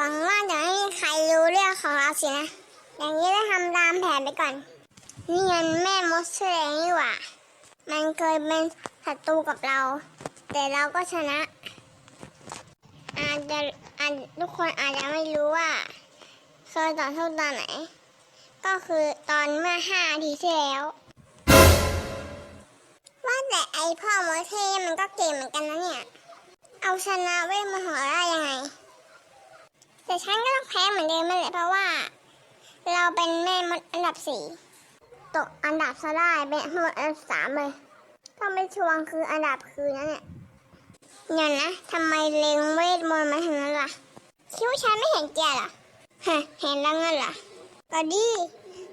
หวังว่าจะไม่มีใครรู้เรื่องของเราสินะ อย่างนี้ได้ทำตามแผนไปก่อน นี่มันแม่มดเสดงนี่หว่า มันเคยเป็นศัตรูกับเรา แต่เราก็ชนะ อาจจะอาจทุกคนอาจจะไม่รู้ว่าเคยต่อสู้ตอนไหน ก็คือตอนเมื่อห้าทีที่แล้ว ว่าแต่ไอพ่อมดเทมันก็เก่งเหมือนกันนะเนี่ย เอาชนะเวทมหัวเราได้ยังไง แต่ฉันก็ต้องแพ้เหมือนเดิมแหละเพราะว่า เราเป็นแม่มดอันดับสี่ตกอันดับสลายเป็นหมดอันดับสามเลยต้องไปชวงคืออันดับคืนนั่นแหละเนี่ยนะทำไมเลงเวทมนต์มาทางนั้นล่ะคิดว่าฉันไม่เห็นแกเหรอฮะเห็นแล้วงั้นล่ะก็ดี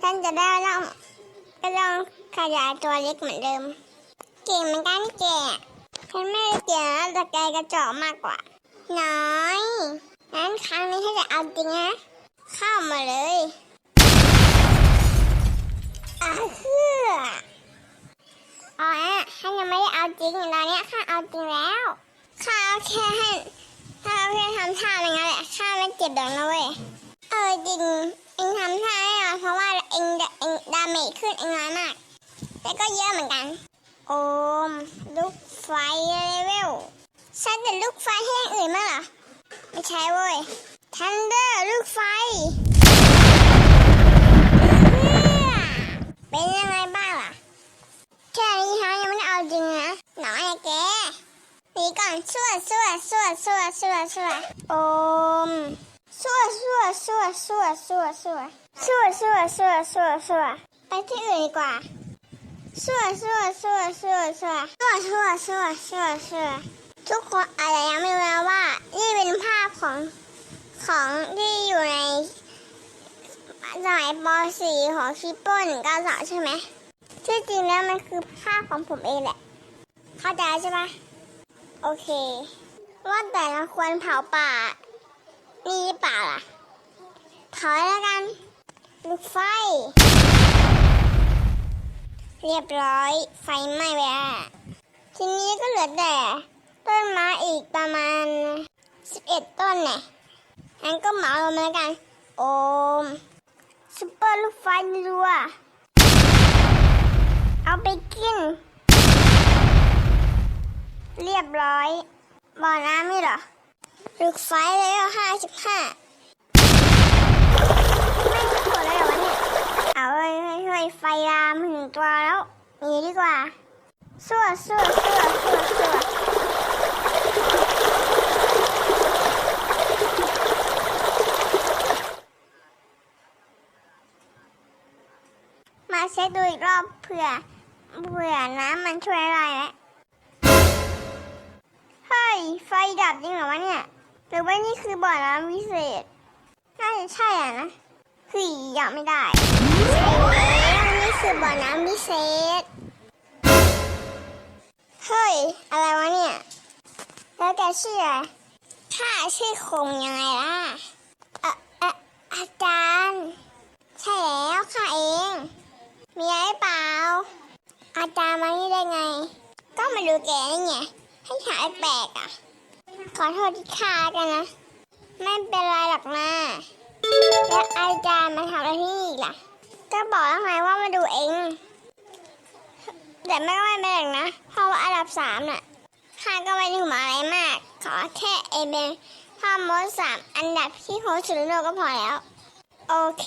ฉันจะได้ต้องก็ต้องขยายตัวเล็กเหมือนเดิม เก่งเหมือนกันแกฉันไม่ได้เก่งนะแต่แกกระจอกมากกว่า น้อย งั้นครั้งนี้ถ้าจะเอาจริงนะ เข้ามาเลยอาเฮืออ๋อนะข้ายังไม่ได้เอาจริงตอนนี้ข้าเอาจริงแล้วข้าเอาแค่ให้ข้าเอาแค่ทำท่าอย่างนั้นแหละข้าไม่เจ็บหรอกนะเว้ยเออจริงเองทำท่าได้หรอเพราะว่าเองเองดาเมจขึ้นเองร้ายมากแต่ก็เยอะเหมือนกัน โอมลูกไฟเลเวลฉันจะลูกไฟให้คนอื่นมั้เหรอ ไม่ใช่เว้ยทันเดอร์ลูกไฟ เป็นยังไงบ้างล่ะแค่นี้เขายังไม่ได้เอาจริงนะหนอนไอ้แกนี่ก่อนสวดสวดสวดสวดสวดสวดโอมสวดสวดสวดสวดสวดสวดสวดสวดสวดสวดสวดไปที่อื่นดีกว่าสวดสวดสวดสวดสวดสวดสวดสวดสวดสวด ทุกคนอะไรยังไม่รู้ว่า นี่เป็นภาพของของที่อยู่ในสมัยป .4 ของชิปเปอร์หนึ่งก้าสองใช่ไหมชื่อจริงแล้วมันคือภาพของผมเองแหละ เข้าใจใช่ไหมโอเค ว่าแต่เราควรเผาป่า นี่ป่าล่ะถอยแล้วกันลุกไฟ เรียบร้อยไฟไหม้ไปแล้วทีนี้ก็เหลือแต่ พิ่มมาอีกประมาณ 11 ต้นเนี่ยงั้นก็เหมารวมแล้วกัน โอมซุปเปอร์ลูกไฟรัว เอาไปกิน เรียบร้อย บ่อน้ำไม่หรอ ลูกไฟเลยห้าสิบห้าไม่มีผลเลยเรอวะเนี่ย เอาเฮ้ยเฮ้ยไฟลามหนึ่งตัวแล้วหนีดีกว่า สู้สู้สู้สู้สู้ เผื่อเผื่อน้ำมันช่วยอะไรแล้เฮ้ย ไฟดับจริงเหรอวะเนี่ย หรือว่านี่คือบ่อน้ำวิเศษ น่าจะใช่อะนะคือยักไม่ได้นี่คือบ่อน้ำพิเศษ เฮ้ย อะไรวะเนี่ย แล้วแกชื่ออะไรข้าชื่อคงยังไงล่ะ แกนี่ไงให้ขายแปลกอะ ขอโทษที่คากันะ ไม่เป็นไรหรอกนะแล้วอาจารย์มาทำอะไรที่นี่ล่ะ ก็บอกแล้วไงว่ามาดูเอง แต่ไม่ไม่เป็นไรนะ เพราะว่าอันดับสามน่ะข้าก็ไม่ถึงมาอะไรมาก ขอแค่เอเบนพ่อมดสามอันดับที่โคสุดโลกก็พอแล้ว โอเค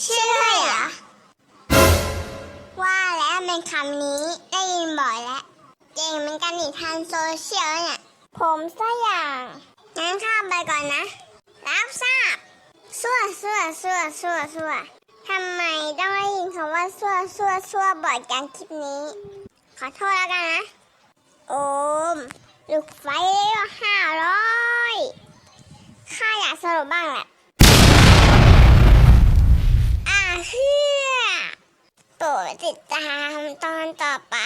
ชื่ออะไรอว่าแล้วเป็นคำนี้ได้ยินบ่อยแล้ว เก่งเหมือนกันอีกทันโซเชียลเนี่ย ผมซะอย่าง งั้นข้ามไปก่อนนะ รับทราบสั่วสั่วสั่วสั่วสั่วทำไมต้องได้ยินคำว่าสั่วสั่วสั่วบ่อยจังคลิปนี้ ขอโทษแล้วกันนะ โอมลูกไฟเลี้ยวห้าร้อยข้าอยากสรุปบ้างแหละ เพื่อโปรดติดตามตอนต่อไป